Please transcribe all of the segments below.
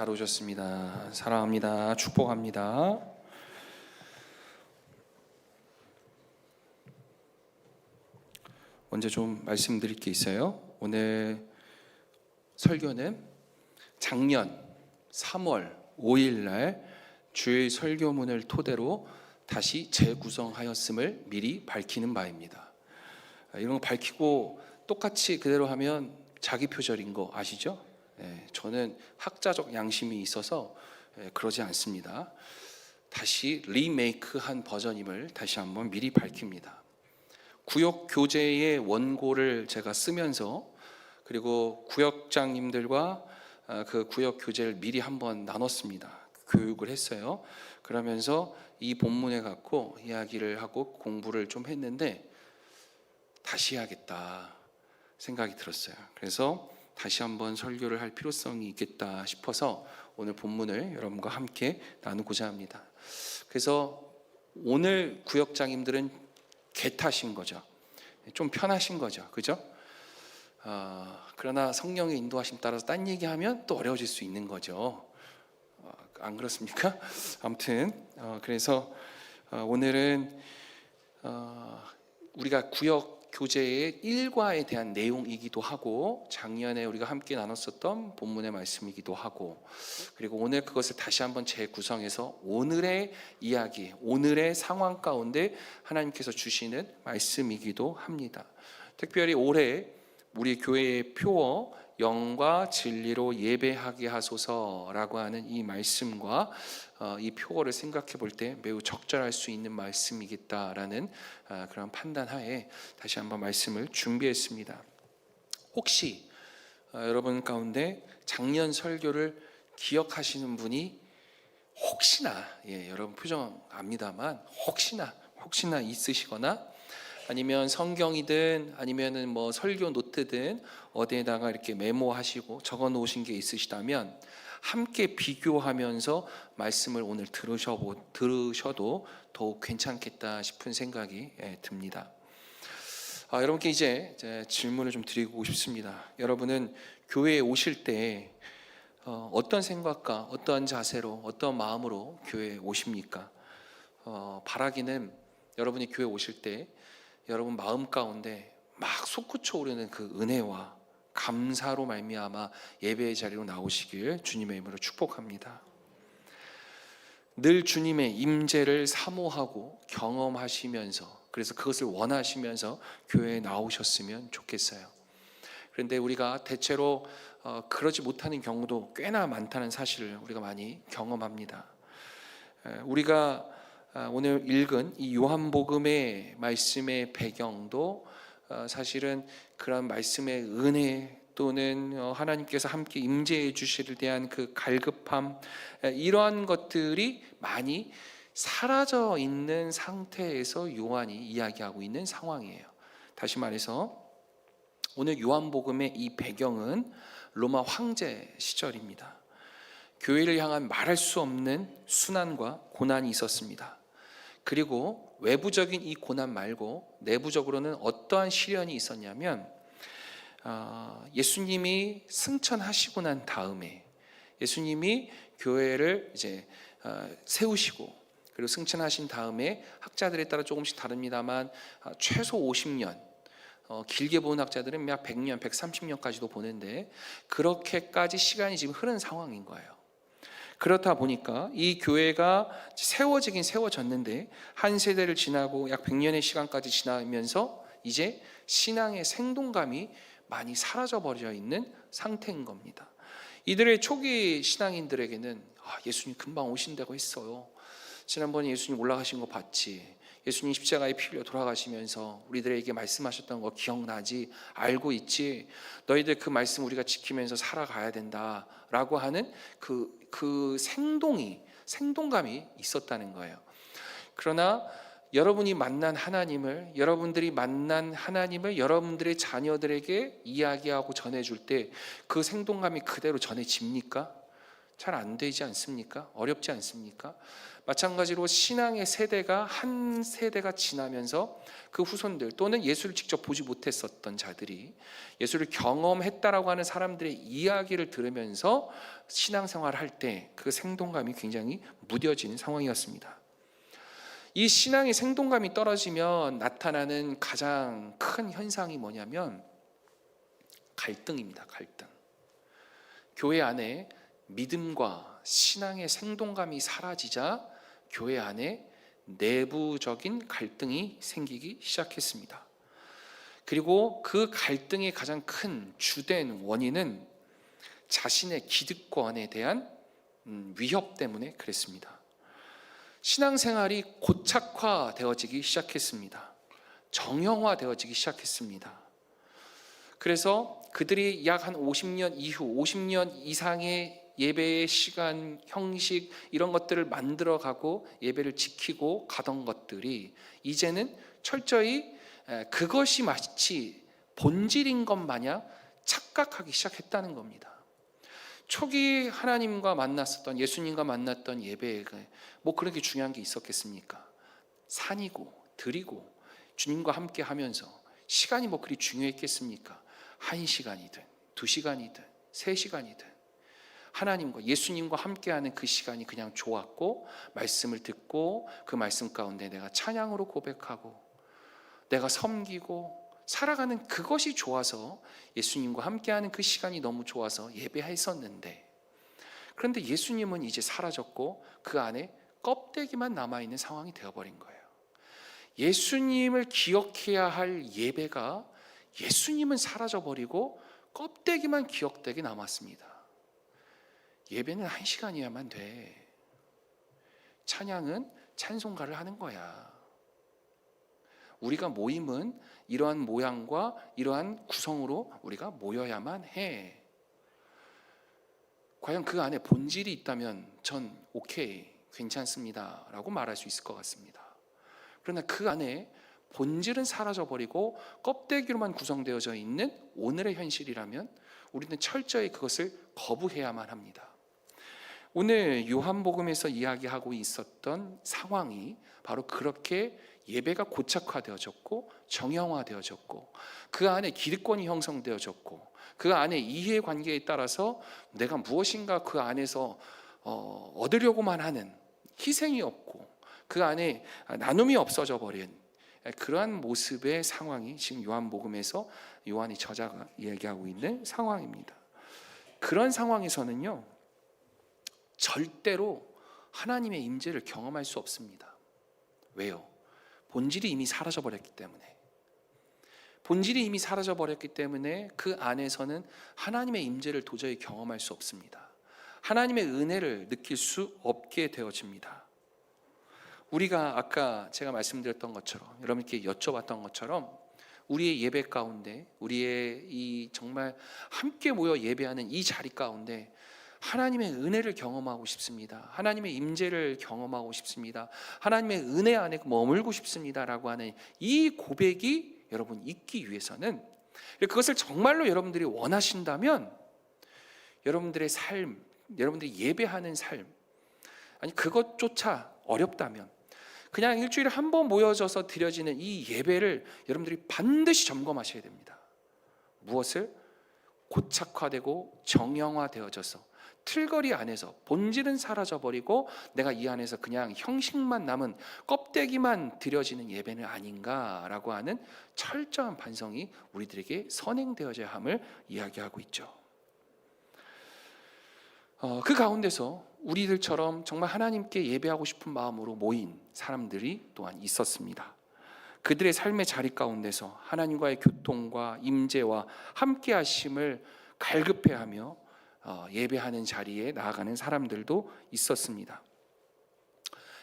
잘 오셨습니다. 사랑합니다. 축복합니다. 먼저 좀 말씀드릴 게 있어요. 오늘 설교는 작년 3월 5일 날 주일 설교문을 토대로 다시 재구성하였음을 미리 밝히는 바입니다. 아, 이런 거 밝히고 똑같이 그대로 하면 자기 표절인 거 아시죠? 예, 저는 학자적 양심이 있어서 예, 그러지 않습니다. 다시 리메이크한 버전임을 다시 한번 미리 밝힙니다. 구역 교재의 원고를 제가 쓰면서 그리고 구역장님들과 아, 그 구역 교재를 미리 한번 나눴습니다. 교육을 했어요. 그러면서 이 본문에 갖고 이야기를 하고 공부를 좀 했는데 다시 해야겠다 생각이 들었어요. 그래서 다시 한번 설교를 할 필요성이 있겠다 싶어서 오늘 본문을 여러분과 함께 나누고자 합니다. 그래서 오늘 구역장님들은 개 타신 거죠. 좀 편하신 거죠. 그죠? 어, 그러나 성령의 인도하심 따라서 딴 얘기하면 또 어려워질 수 있는 거죠. 어, 안 그렇습니까? 아무튼 어, 그래서 어, 오늘은 어, 우리가 구역 교재의 일과에 대한 내용이기도 하고 작년에 우리가 함께 나눴었던 본문의 말씀이기도 하고 그리고 오늘 그것을 다시 한번 재구성해서 오늘의 이야기, 오늘의 상황 가운데 하나님께서 주시는 말씀이기도 합니다. 특별히 올해 우리 교회의 표어 영과 진리로 예배하게 하소서라고 하는 이 말씀과 어, 이 표어를 생각해 볼 때 매우 적절할 수 있는 말씀이겠다라는 아, 그런 판단하에 다시 한번 말씀을 준비했습니다. 혹시 어, 여러분 가운데 작년 설교를 기억하시는 분이 혹시나 예, 여러분 표정 압니다만 혹시나 혹시나 있으시거나 아니면 성경이든 아니면은 뭐 설교 노트든 어디에다가 이렇게 메모하시고 적어 놓으신 게 있으시다면 함께 비교하면서 말씀을 오늘 들으셔 들으셔도 더욱 괜찮겠다 싶은 생각이 예, 듭니다. 아, 여러분께 이제, 이제 질문을 좀 드리고 싶습니다. 여러분은 교회에 오실 때 어, 어떤 생각과 어떠한 자세로 어떤 마음으로 교회에 오십니까? 어, 바라기는 여러분이 교회 오실 때 여러분 마음 가운데 막 솟구쳐 오르는 그 은혜와 감사로 말미암아 예배의 자리로 나오시길 주님의 이름으로 축복합니다. 늘 주님의 임재를 사모하고 경험하시면서 그래서 그것을 원하시면서 교회에 나오셨으면 좋겠어요. 그런데 우리가 대체로 어, 그러지 못하는 경우도 꽤나 많다는 사실을 우리가 많이 경험합니다. 우리가 아, 오늘 읽은 이 요한복음의 말씀의 배경도 어, 사실은 그런 말씀의 은혜 또는 어, 하나님께서 함께 임재해 주시를 대한 그 갈급함 이러한 것들이 많이 사라져 있는 상태에서 요한이 이야기하고 있는 상황이에요. 다시 말해서 오늘 요한복음의 이 배경은 로마 황제 시절입니다. 교회를 향한 말할 수 없는 순환과 고난이 있었습니다. 그리고 외부적인 이 고난 말고 내부적으로는 어떠한 시련이 있었냐면 어, 예수님이 승천하시고 난 다음에 예수님이 교회를 이제 어, 세우시고 그리고 승천하신 다음에 학자들에 따라 조금씩 다릅니다만 어, 최소 50년 길게 보는 학자들은 약 100년, 130년까지도 보는데 그렇게까지 시간이 지금 흐른 상황인 거예요. 그렇다 보니까 이 교회가 세워지긴 세워졌는데 한 세대를 지나고 약 100년의 시간까지 지나면서 이제 신앙의 생동감이 많이 사라져 버려 있는 상태인 겁니다. 이들의 초기 신앙인들에게는 아, 예수님 금방 오신다고 했어요. 지난번에 예수님 올라가신 거 봤지. 예수님 십자가에 피 흘려 돌아가시면서 우리들에게 말씀하셨던 거 기억나지? 알고 있지? 너희들 그 말씀 우리가 지키면서 살아가야 된다 라고 하는 그, 그 생동이, 생동감이 있었다는 거예요. 그러나 여러분이 만난 하나님을, 여러분들이 만난 하나님을 여러분들의 자녀들에게 이야기하고 전해줄 때 그 생동감이 그대로 전해집니까? 잘 안 되지 않습니까? 어렵지 않습니까? 마찬가지로 신앙의 세대가 한 세대가 지나면서 그 후손들 또는 예수를 직접 보지 못했었던 자들이 예수를 경험했다라고 하는 사람들의 이야기를 들으면서 신앙생활을 할때 그 생동감이 굉장히 무뎌지는 상황이었습니다. 이 신앙의 생동감이 떨어지면 나타나는 가장 큰 현상이 뭐냐면 갈등입니다. 갈등. 교회 안에 믿음과 신앙의 생동감이 사라지자 교회 안에 내부적인 갈등이 생기기 시작했습니다. 그리고 그 갈등의 가장 큰 주된 원인은 자신의 기득권에 대한 음, 위협 때문에 그랬습니다. 신앙생활이 고착화되어지기 시작했습니다. 정형화되어지기 시작했습니다. 그래서 그들이 약 한 50년 이후 50년 이상의 예배의 시간, 형식 이런 것들을 만들어 가고 예배를 지키고 가던 것들이 이제는 철저히 에, 그것이 마치 본질인 것 마냥 착각하기 시작했다는 겁니다. 초기 하나님과 만났었던 예수님과 만났던 예배에 뭐 그렇게 중요한 게 있었겠습니까? 산이고 들이고 주님과 함께 하면서 시간이 뭐 그리 중요했겠습니까? 한 시간이든 두 시간이든 세 시간이든 하나님과 예수님과 함께하는 그 시간이 그냥 좋았고 말씀을 듣고 그 말씀 가운데 내가 찬양으로 고백하고 내가 섬기고 살아가는 그것이 좋아서 예수님과 함께하는 그 시간이 너무 좋아서 예배했었는데 그런데 예수님은 이제 사라졌고 그 안에 껍데기만 남아 있는 상황이 되어버린 거예요. 예수님을 기억해야 할 예배가 예수님은 사라져 버리고 껍데기만 기억되게 남았습니다. 예배는 한 시간이야만 돼. 찬양은 찬송가를 하는 거야. 우리가 모임은 이러한 모양과 이러한 구성으로 우리가 모여야만 해. 과연 그 안에 본질이 있다면 전 오케이, 괜찮습니다. 라고 말할 수 있을 것 같습니다. 그러나 그 안에 본질은 사라져버리고 껍데기로만 구성되어져 있는 오늘의 현실이라면 우리는 철저히 그것을 거부해야만 합니다. 오늘 요한복음에서 이야기하고 있었던 상황이 바로 그렇게 예배가 고착화되어졌고 정형화되어졌고 그 안에 기득권이 형성되어졌고 그 안에 이해관계에 따라서 내가 무엇인가 그 안에서 어, 얻으려고만 하는 희생이 없고 그 안에 나눔이 없어져 버린 그러한 모습의 상황이 지금 요한복음에서 요한이 저자가 얘기하고 있는 상황입니다. 그런 상황에서는요 절대로 하나님의 임재를 경험할 수 없습니다. 왜요? 본질이 이미 사라져 버렸기 때문에. 본질이 이미 사라져 버렸기 때문에 그 안에서는 하나님의 임재를 도저히 경험할 수 없습니다. 하나님의 은혜를 느낄 수 없게 되어집니다. 우리가 아까 제가 말씀드렸던 것처럼 여러분께 여쭤봤던 것처럼 우리의 예배 가운데 우리의 이 정말 함께 모여 예배하는 이 자리 가운데 하나님의 은혜를 경험하고 싶습니다. 하나님의 임재를 경험하고 싶습니다. 하나님의 은혜 안에 머물고 싶습니다라고 하는 이 고백이 여러분 있기 위해서는 그것을 정말로 여러분들이 원하신다면 여러분들의 삶, 여러분들이 예배하는 삶 아니 그것조차 어렵다면 그냥 일주일에 한 번 모여져서 드려지는 이 예배를 여러분들이 반드시 점검하셔야 됩니다. 무엇을 고착화되고 정형화되어져서 틀거리 안에서 본질은 사라져 버리고 내가 이 안에서 그냥 형식만 남은 껍데기만 드려지는 예배는 아닌가라고 하는 철저한 반성이 우리들에게 선행되어져야 함을 이야기하고 있죠. 어, 그 가운데서 우리들처럼 정말 하나님께 예배하고 싶은 마음으로 모인 사람들이 또한 있었습니다. 그들의 삶의 자리 가운데서 하나님과의 교통과 임재와 함께 하심을 갈급해하며 어, 예배하는 자리에 나아가는 사람들도 있었습니다.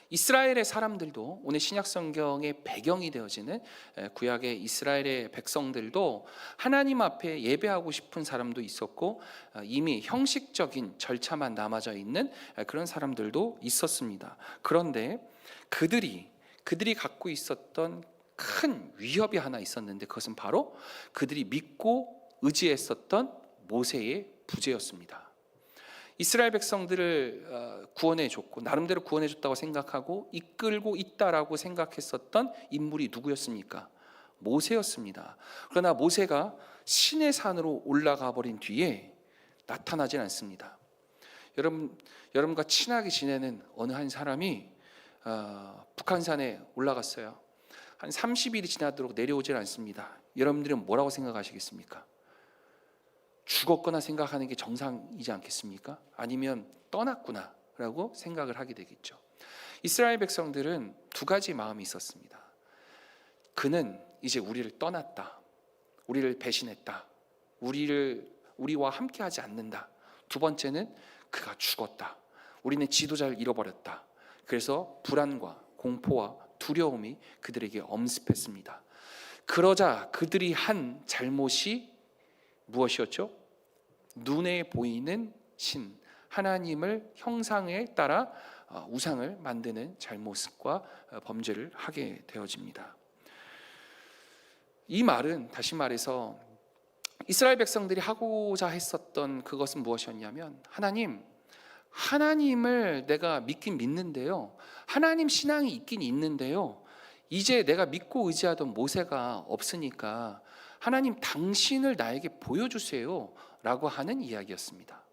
이스라엘의 사람들도 오늘 신약 성경의 배경이 되어지는 구약의 이스라엘의 백성들도 하나님 앞에 예배하고 싶은 사람도 있었고 어, 이미 형식적인 절차만 남아져 있는 그런 사람들도 있었습니다. 그런데 그들이 그들이 갖고 있었던 큰 위협이 하나 있었는데 그것은 바로 그들이 믿고 의지했었던 모세의 부재였습니다. 이스라엘 백성들을 어, 구원해 줬고 나름대로 구원해 줬다고 생각하고 이끌고 있다라고 생각했었던 인물이 누구였습니까? 모세였습니다. 그러나 모세가 신의 산으로 올라가 버린 뒤에 나타나진 않습니다. 여러분 여러분과 친하게 지내는 어느 한 사람이 어, 북한산에 올라갔어요. 한 30일이 지나도록 내려오질 않습니다. 여러분들은 뭐라고 생각하시겠습니까? 죽었거나 생각하는 게 정상이지 않겠습니까? 아니면 떠났구나라고 생각을 하게 되겠죠. 이스라엘 백성들은 두 가지 마음이 있었습니다. 그는 이제 우리를 떠났다. 우리를 배신했다. 우리를 우리와 함께 하지 않는다. 두 번째는 그가 죽었다. 우리는 지도자를 잃어버렸다. 그래서 불안과 공포와 두려움이 그들에게 엄습했습니다. 그러자 그들이 한 잘못이 무엇이었죠? 눈에 보이는 신 하나님을 형상에 따라 어, 우상을 만드는 잘못과 어, 범죄를 하게 되어집니다. 이 말은 다시 말해서 이스라엘 백성들이 하고자 했었던 그것은 무엇이었냐면 하나님 하나님을 내가 믿긴 믿는데요. 하나님 신앙이 있긴 있는데요. 이제 내가 믿고 의지하던 모세가 없으니까 하나님 당신을 나에게 보여주세요. 라고 하는 이야기였습니다.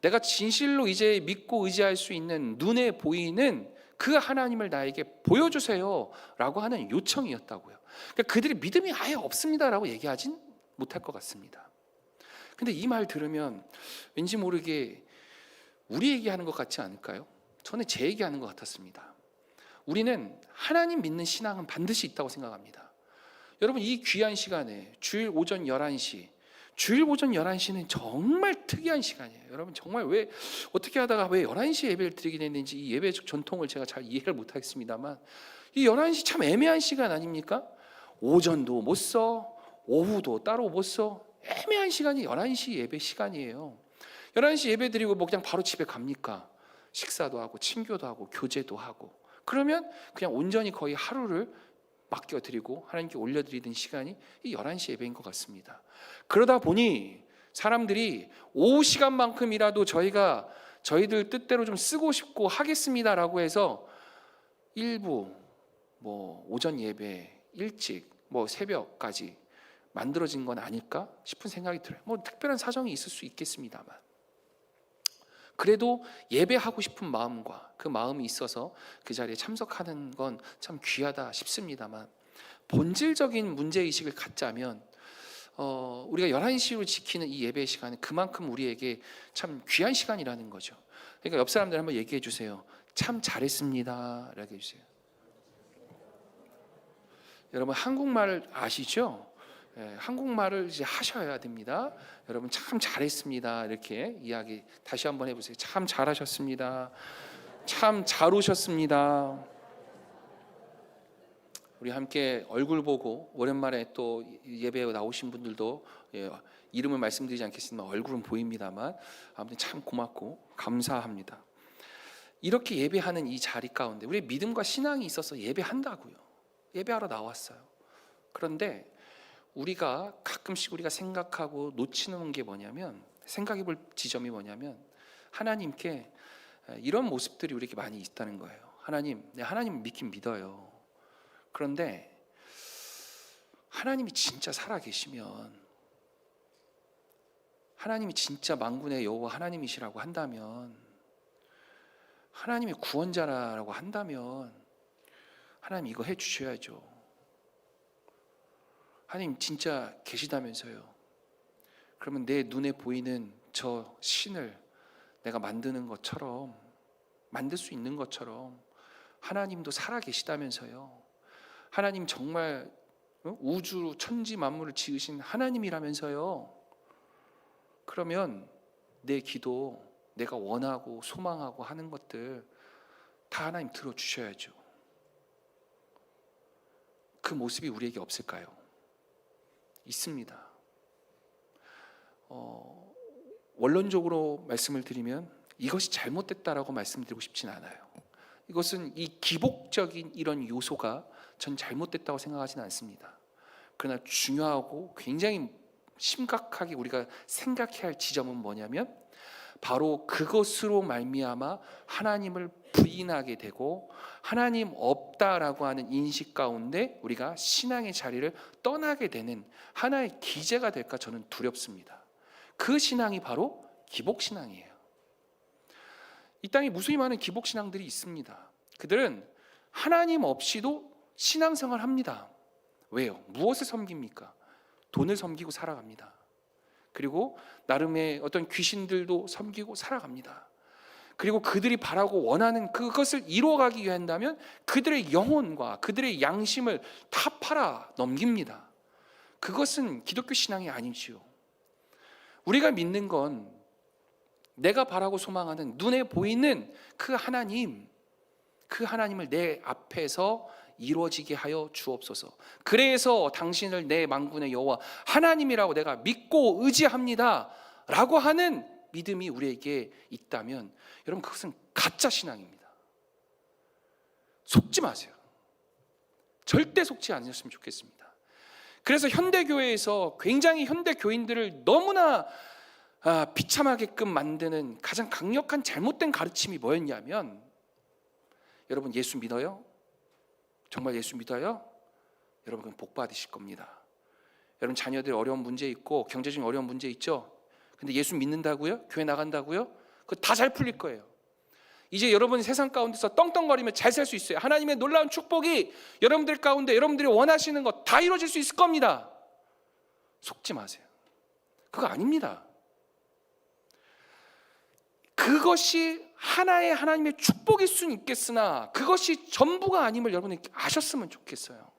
내가 진실로 이제 믿고 의지할 수 있는 눈에 보이는 그 하나님을 나에게 보여주세요. 라고 하는 요청이었다고요. 그러니까 그들이 믿음이 아예 없습니다. 라고 얘기하진 못할 것 같습니다. 근데 이 말 들으면 왠지 모르게 우리 얘기하는 것 같지 않을까요? 저는 제 얘기하는 것 같았습니다. 우리는 하나님 믿는 신앙은 반드시 있다고 생각합니다. 여러분 이 귀한 시간에 주일 오전 11시 주일 오전 11시는 정말 특이한 시간이에요. 여러분 정말 왜 어떻게 하다가 왜 11시 예배를 드리게 됐는지 이 예배 전통을 제가 잘 이해를 못 하겠습니다만 이 11시 참 애매한 시간 아닙니까? 오전도 못 써, 오후도 따로 못 써. 애매한 시간이 11시 예배 시간이에요. 11시 예배 드리고 뭐 그냥 바로 집에 갑니까? 식사도 하고 친교도 하고 교제도 하고 그러면 그냥 온전히 거의 하루를 맡겨드리고 하나님께 올려드리는 시간이 이 11시 예배인 것 같습니다. 그러다 보니 사람들이 오후 시간만큼이라도 저희가 저희들 뜻대로 좀 쓰고 싶고 하겠습니다라고 해서 일부 뭐 오전 예배 일찍 뭐 새벽까지 만들어진 건 아닐까 싶은 생각이 들어요. 뭐 특별한 사정이 있을 수 있겠습니다만. 그래도 예배하고 싶은 마음과 그 마음이 있어서 그 자리에 참석하는 건 참 귀하다 싶습니다만 본질적인 문제 의식을 갖자면 어, 우리가 11시로 지키는 이 예배 시간은 그만큼 우리에게 참 귀한 시간이라는 거죠. 그러니까 옆 사람들 한번 얘기해 주세요. 참 잘했습니다. 라고 해 주세요. 여러분 한국말 아시죠? 예, 한국말을 이제 하셔야 됩니다. 여러분 참 잘했습니다. 이렇게 이야기 다시 한번 해보세요. 참 잘하셨습니다. 참 잘 오셨습니다. 우리 함께 얼굴 보고 오랜만에 또 예배에 나오신 분들도 예, 이름을 말씀드리지 않겠지만 얼굴은 보입니다만 아무튼 참 고맙고 감사합니다. 이렇게 예배하는 이 자리 가운데 우리 믿음과 신앙이 있어서 예배한다고요. 예배하러 나왔어요. 그런데 우리가 가끔씩 우리가 생각하고 놓치는 게 뭐냐면 생각해 볼 지점이 뭐냐면 하나님께 이런 모습들이 우리에게 많이 있다는 거예요. 하나님, 내 하나님 믿긴 믿어요. 그런데 하나님이 진짜 살아 계시면 하나님이 진짜 만군의 여호와 하나님이시라고 한다면 하나님의 구원자라고 한다면 하나님 이거 해 주셔야죠. 하나님 진짜 계시다면서요. 그러면 내 눈에 보이는 저 신을 내가 만드는 것처럼 만들 수 있는 것처럼 하나님도 살아 계시다면서요. 하나님 정말 어? 우주 천지 만물을 지으신 하나님이라면서요. 그러면 내 기도 내가 원하고 소망하고 하는 것들 다 하나님 들어 주셔야죠. 그 모습이 우리에게 없을까요? 있습니다. 어, 원론적으로 말씀을 드리면 이것이 잘못됐다라고 말씀드리고 싶진 않아요. 이것은 이 기복적인 이런 요소가 전 잘못됐다고 생각하지는 않습니다. 그러나 중요하고 굉장히 심각하게 우리가 생각해야 할 지점은 뭐냐면 바로 그것으로 말미암아 하나님을 부인하게 되고 하나님 없다라고 하는 인식 가운데 우리가 신앙의 자리를 떠나게 되는 하나의 기제가 될까 저는 두렵습니다. 그 신앙이 바로 기복 신앙이에요. 이 땅에 무수히 많은 기복 신앙들이 있습니다. 그들은 하나님 없이도 신앙생활 합니다. 왜요? 무엇을 섬깁니까? 돈을 섬기고 살아갑니다. 그리고 나름의 어떤 귀신들도 섬기고 살아갑니다. 그리고 그들이 바라고 원하는 그것을 이루어가기 위한다면 그들의 영혼과 그들의 양심을 다 팔아 넘깁니다. 그것은 기독교 신앙이 아니지요. 우리가 믿는 건 내가 바라고 소망하는 눈에 보이는 그 하나님, 그 하나님을 내 앞에서 이루어지게 하여 주옵소서. 그래서 당신을 내 망군의 여호와 하나님이라고 내가 믿고 의지합니다라고 하는 믿음이 우리에게 있다면 여러분 그것은 가짜 신앙입니다. 속지 마세요. 절대 속지 않으셨으면 좋겠습니다. 그래서 현대 교회에서 굉장히 현대 교인들을 너무나 아, 비참하게끔 만드는 가장 강력한 잘못된 가르침이 뭐였냐면 여러분 예수 믿어요? 정말 예수 믿어요? 여러분 복 받으실 겁니다. 여러분 자녀들 어려운 문제 있고 경제적인 어려운 문제 있죠? 근데 예수 믿는다고요? 교회 나간다고요? 그거 다잘 풀릴 거예요. 이제 여러분이 세상 가운데서 떵떵거리며 잘 살 수 있어요. 하나님의 놀라운 축복이 여러분들 가운데 여러분들이 원하시는 것 다 이루어질 수 있을 겁니다. 속지 마세요. 그거 아닙니다. 그것이 하나의 하나님의 축복일 수는 있겠으나 그것이 전부가 아님을 여러분이 아셨으면 좋겠어요.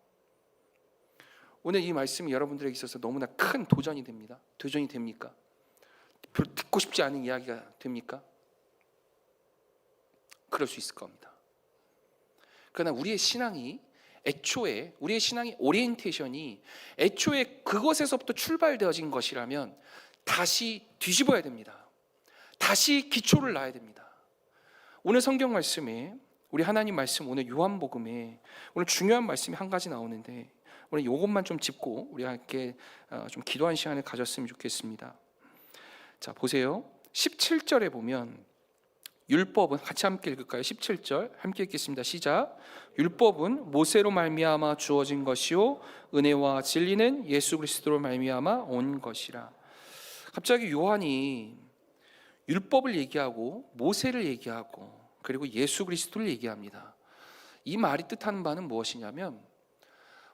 오늘 이 말씀이 여러분들에게 있어서 너무나 큰 도전이 됩니다. 도전이 됩니까? 별로 듣고 싶지 않은 이야기가 됩니까? 그럴 수 있을 겁니다. 그러나 우리의 신앙이 애초에 우리의 신앙의 오리엔테이션이 애초에 그것에서부터 출발되어진 것이라면 다시 뒤집어야 됩니다. 다시 기초를 놔야 됩니다. 오늘 성경 말씀에 우리 하나님 말씀 오늘 요한복음에 오늘 중요한 말씀이 한 가지 나오는데 오늘 이것만 좀 짚고 우리 함께 어, 좀 기도한 시간을 가졌으면 좋겠습니다. 자 보세요. 17절에 보면 율법은 같이 함께 읽을까요? 17절 함께 읽겠습니다. 시작. 율법은 모세로 말미암아 주어진 것이요 은혜와 진리는 예수 그리스도로 말미암아 온 것이라. 갑자기 요한이 율법을 얘기하고 모세를 얘기하고 그리고 예수 그리스도를 얘기합니다. 이 말이 뜻하는 바는 무엇이냐면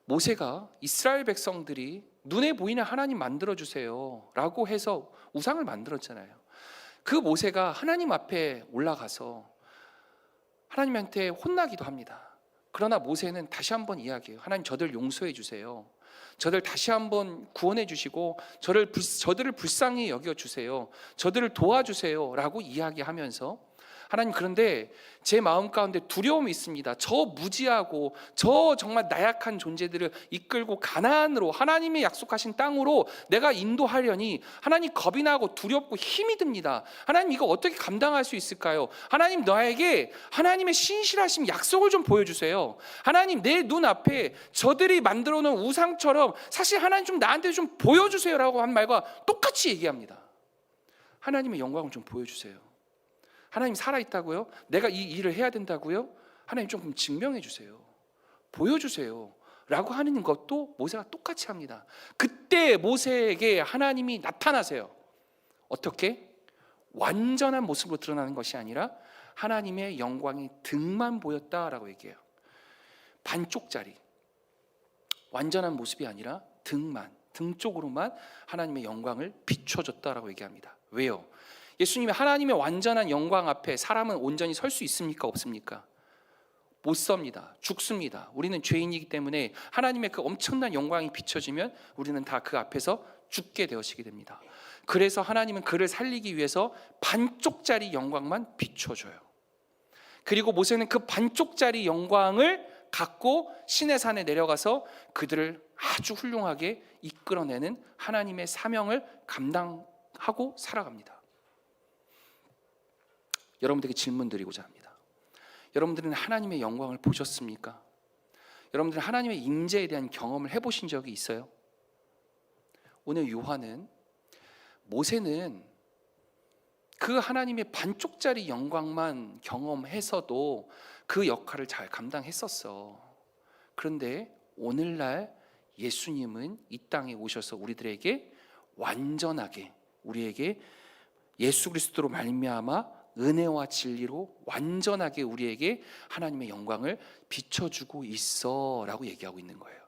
모세가 이스라엘 백성들이 눈에 보이는 하나님 만들어 주세요라고 해서 우상을 만들었잖아요. 그 모세가 하나님 앞에 올라가서 하나님한테 혼나기도 합니다. 그러나 모세는 다시 한번 이야기해요. 하나님 저들 용서해 주세요. 저들 다시 한번 구원해 주시고 저를 불, 저들을 불쌍히 여겨 주세요. 저들을 도와주세요라고 이야기하면서 하나님 그런데 제 마음 가운데 두려움이 있습니다. 저 무지하고 저 정말 나약한 존재들을 이끌고 가나안으로 하나님의 약속하신 땅으로 내가 인도하려니 하나님 겁이 나고 두렵고 힘이 듭니다. 하나님 이거 어떻게 감당할 수 있을까요? 하나님 나에게 하나님의 신실하심 약속을 좀 보여주세요. 하나님 내 눈 앞에 저들이 만들어 놓은 우상처럼 사실 하나님 좀 나한테 좀 보여주세요라고 한 말과 똑같이 얘기합니다. 하나님의 영광을 좀 보여주세요. 하나님 살아있다고요? 내가 이 일을 해야 된다고요? 하나님 조금 증명해 주세요. 보여주세요. 라고 하는 것도 모세가 똑같이 합니다. 그때 모세에게 하나님이 나타나세요. 어떻게? 완전한 모습으로 드러나는 것이 아니라 하나님의 영광이 등만 보였다라고 얘기해요. 반쪽짜리. 완전한 모습이 아니라 등만, 등 쪽으로만 하나님의 영광을 비춰줬다라고 얘기합니다. 왜요? 예수님이 하나님의 완전한 영광 앞에 사람은 온전히 설 수 있습니까? 없습니까? 못 섭니다. 죽습니다. 우리는 죄인이기 때문에 하나님의 그 엄청난 영광이 비춰지면 우리는 다 그 앞에서 죽게 되어지게 됩니다. 그래서 하나님은 그를 살리기 위해서 반쪽짜리 영광만 비춰줘요. 그리고 모세는 그 반쪽짜리 영광을 갖고 신의 산에 내려가서 그들을 아주 훌륭하게 이끌어내는 하나님의 사명을 감당하고 살아갑니다. 여러분들에게 질문 드리고자 합니다. 여러분들은 하나님의 영광을 보셨습니까? 여러분들은 하나님의 임재에 대한 경험을 해보신 적이 있어요? 오늘 요한은 모세는 그 하나님의 반쪽짜리 영광만 경험해서도 그 역할을 잘 감당했었어. 그런데 오늘날 예수님은 이 땅에 오셔서 우리들에게 완전하게 우리에게 예수 그리스도로 말미암아 은혜와 진리로 완전하게 우리에게 하나님의 영광을 비춰주고 있어라고 얘기하고 있는 거예요.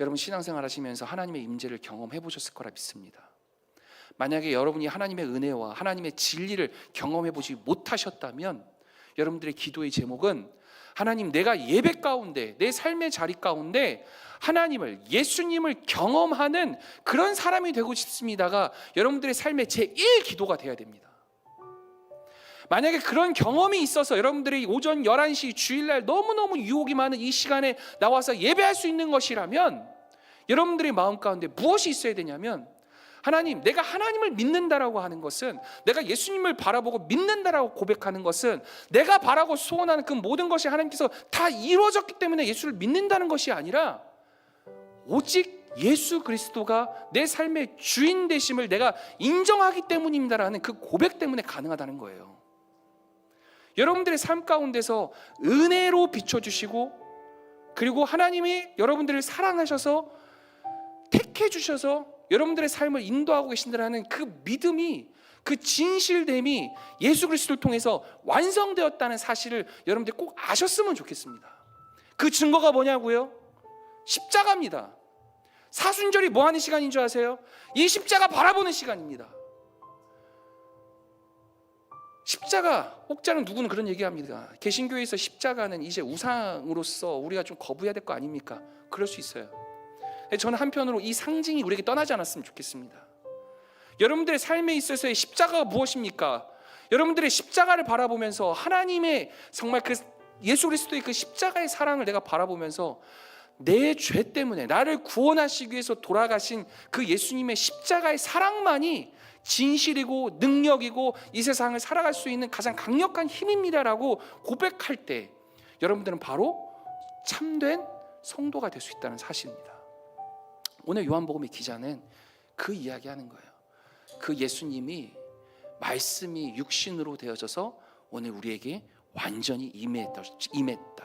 여러분 신앙생활 하시면서 하나님의 임재를 경험해 보셨을 거라 믿습니다. 만약에 여러분이 하나님의 은혜와 하나님의 진리를 경험해 보지 못하셨다면 여러분들의 기도의 제목은 하나님 내가 예배 가운데 내 삶의 자리 가운데 하나님을 예수님을 경험하는 그런 사람이 되고 싶습니다가 여러분들의 삶의 제1 기도가 돼야 됩니다. 만약에 그런 경험이 있어서 여러분들이 오전 11시 주일날 너무너무 유혹이 많은 이 시간에 나와서 예배할 수 있는 것이라면 여러분들의 마음 가운데 무엇이 있어야 되냐면 하나님, 내가 하나님을 믿는다라고 하는 것은 내가 예수님을 바라보고 믿는다라고 고백하는 것은 내가 바라고 소원하는 그 모든 것이 하나님께서 다 이루어졌기 때문에 예수를 믿는다는 것이 아니라 오직 예수 그리스도가 내 삶의 주인 되심을 내가 인정하기 때문입니다라는 그 고백 때문에 가능하다는 거예요. 여러분들의 삶 가운데서 은혜로 비춰주시고 그리고 하나님이 여러분들을 사랑하셔서 택해 주셔서 여러분들의 삶을 인도하고 계신다라는 그 믿음이 그 진실됨이 예수 그리스도를 통해서 완성되었다는 사실을 여러분들 꼭 아셨으면 좋겠습니다. 그 증거가 뭐냐고요? 십자가입니다. 사순절이 뭐 하는 시간인 줄 아세요? 이 십자가 바라보는 시간입니다. 십자가 혹자는 누구는 그런 얘기합니다. 개신교에서 십자가는 이제 우상으로서 우리가 좀 거부해야 될 거 아닙니까? 그럴 수 있어요. 저는 한편으로 이 상징이 우리에게 떠나지 않았으면 좋겠습니다. 여러분들의 삶에 있어서의 십자가가 무엇입니까? 여러분들의 십자가를 바라보면서 하나님의 정말 그 예수 그리스도의 그 십자가의 사랑을 내가 바라보면서 내 죄 때문에 나를 구원하시기 위해서 돌아가신 그 예수님의 십자가의 사랑만이 진실이고 능력이고 이 세상을 살아갈 수 있는 가장 강력한 힘입니다라고 고백할 때 여러분들은 바로 참된 성도가 될 수 있다는 사실입니다. 오늘 요한복음의 기자는 그 이야기하는 거예요. 그 예수님이 말씀이 육신으로 되어져서 오늘 우리에게 완전히 임했다. 임했다.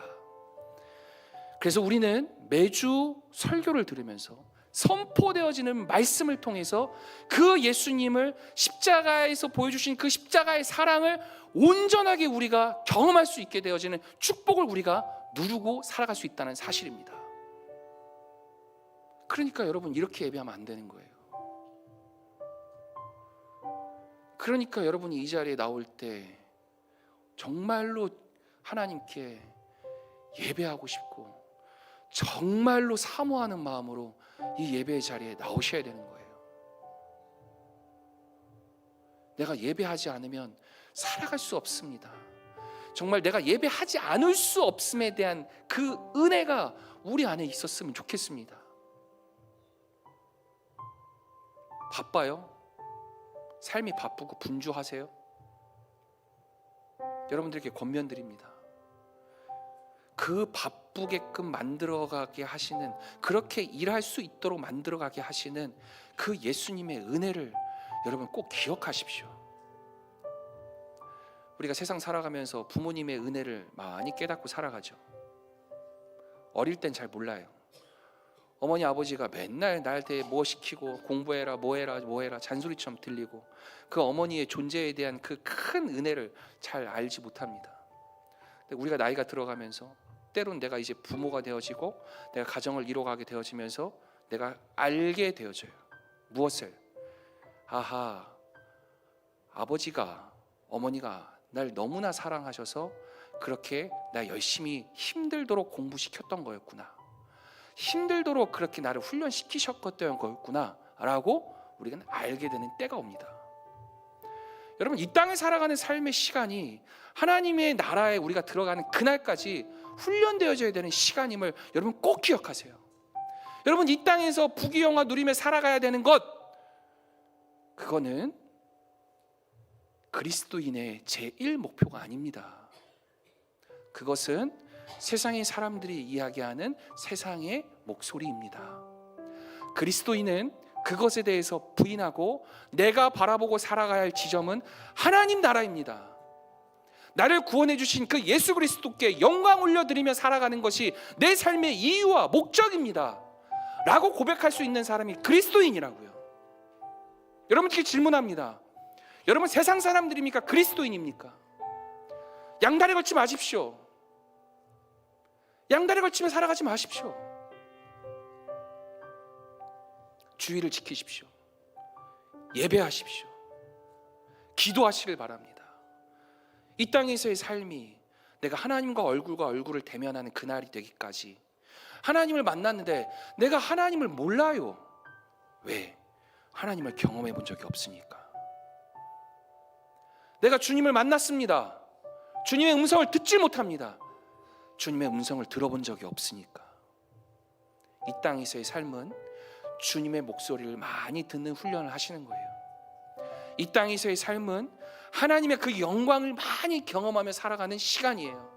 그래서 우리는 매주 설교를 들으면서 선포되어지는 말씀을 통해서 그 예수님을 십자가에서 보여주신 그 십자가의 사랑을 온전하게 우리가 경험할 수 있게 되어지는 축복을 우리가 누르고 살아갈 수 있다는 사실입니다. 그러니까 여러분 이렇게 예배하면 안 되는 거예요. 그러니까 여러분이 이 자리에 나올 때 정말로 하나님께 예배하고 싶고 정말로 사모하는 마음으로 이 예배의 자리에 나오셔야 되는 거예요. 내가 예배하지 않으면 살아갈 수 없습니다. 정말 내가 예배하지 않을 수 없음에 대한 그 은혜가 우리 안에 있었으면 좋겠습니다. 바빠요? 삶이 바쁘고 분주하세요? 여러분들께 권면드립니다. 그 바쁘게끔 만들어가게 하시는 그렇게 일할 수 있도록 만들어가게 하시는 그 예수님의 은혜를 여러분 꼭 기억하십시오. 우리가 세상 살아가면서 부모님의 은혜를 많이 깨닫고 살아가죠. 어릴 땐 잘 몰라요. 어머니 아버지가 맨날 나한테 뭐 시키고 공부해라 뭐해라 뭐해라 잔소리처럼 들리고 그 어머니의 존재에 대한 그 큰 은혜를 잘 알지 못합니다. 우리가 나이가 들어가면서 때론 내가 이제 부모가 되어지고 내가 가정을 이뤄가게 되어지면서 내가 알게 되어져요. 무엇을? 아하 아버지가 어머니가 날 너무나 사랑하셔서 그렇게 나 열심히 힘들도록 공부시켰던 거였구나. 힘들도록 그렇게 나를 훈련시키셨던 거였구나 라고 우리가 알게 되는 때가 옵니다. 여러분 이 땅에 살아가는 삶의 시간이 하나님의 나라에 우리가 들어가는 그날까지 훈련되어져야 되는 시간임을 여러분 꼭 기억하세요. 여러분 이 땅에서 부귀영화 누리며 살아가야 되는 것 그거는 그리스도인의 제1 목표가 아닙니다. 그것은 세상의 사람들이 이야기하는 세상의 목소리입니다. 그리스도인은 그것에 대해서 부인하고 내가 바라보고 살아가야 할 지점은 하나님 나라입니다. 나를 구원해 주신 그 예수 그리스도께 영광 올려드리며 살아가는 것이 내 삶의 이유와 목적입니다. 라고 고백할 수 있는 사람이 그리스도인이라고요. 여러분께 질문합니다. 여러분 세상 사람들입니까? 그리스도인입니까? 양다리 걸지 마십시오. 양다리 걸치며 살아가지 마십시오. 주의를 지키십시오. 예배하십시오. 기도하시길 바랍니다. 이 땅에서의 삶이 내가 하나님과 얼굴과 얼굴을 대면하는 그날이 되기까지 하나님을 만났는데 내가 하나님을 몰라요. 왜? 하나님을 경험해 본 적이 없으니까. 내가 주님을 만났습니다. 주님의 음성을 듣지 못합니다. 주님의 음성을 들어본 적이 없으니까. 이 땅에서의 삶은 주님의 목소리를 많이 듣는 훈련을 하시는 거예요. 이 땅에서의 삶은 하나님의 그 영광을 많이 경험하며 살아가는 시간이에요.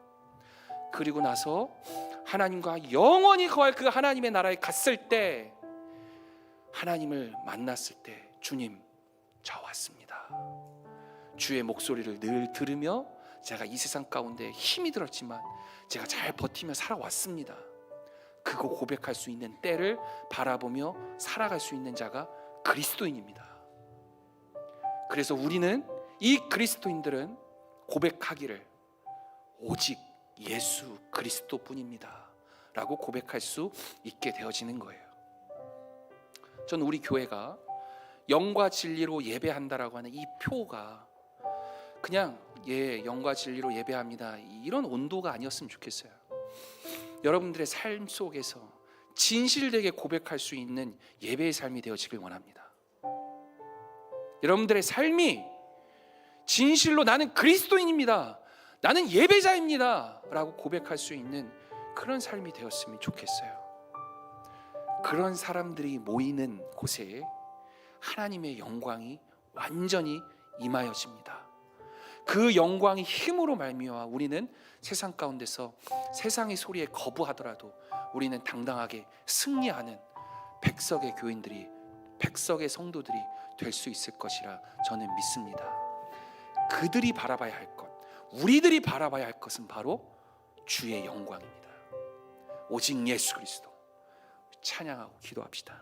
그리고 나서 하나님과 영원히 거할 그 하나님의 나라에 갔을 때 하나님을 만났을 때 주님 저 왔습니다. 주의 목소리를 늘 들으며 제가 이 세상 가운데 힘이 들었지만 제가 잘 버티며 살아왔습니다. 그거 고백할 수 있는 때를 바라보며 살아갈 수 있는 자가 그리스도인입니다. 그래서 우리는 이 그리스도인들은 고백하기를 오직 예수 그리스도뿐입니다. 라고 고백할 수 있게 되어지는 거예요. 저는 우리 교회가 영과 진리로 예배한다라고 하는 이 표가 그냥 예 영과 진리로 예배합니다 이런 온도가 아니었으면 좋겠어요. 여러분들의 삶 속에서 진실되게 고백할 수 있는 예배의 삶이 되어지길 원합니다. 여러분들의 삶이 진실로 나는 그리스도인입니다. 나는 예배자입니다. 라고 고백할 수 있는 그런 삶이 되었으면 좋겠어요. 그런 사람들이 모이는 곳에 하나님의 영광이 완전히 임하여집니다. 그 영광의 힘으로 말미암아 우리는 세상 가운데서 세상의 소리에 거부하더라도 우리는 당당하게 승리하는 백석의 교인들이 백석의 성도들이 될 수 있을 것이라 저는 믿습니다. 그들이 바라봐야 할 것, 우리들이 바라봐야 할 것은 바로 주의 영광입니다. 오직 예수 그리스도 찬양하고 기도합시다.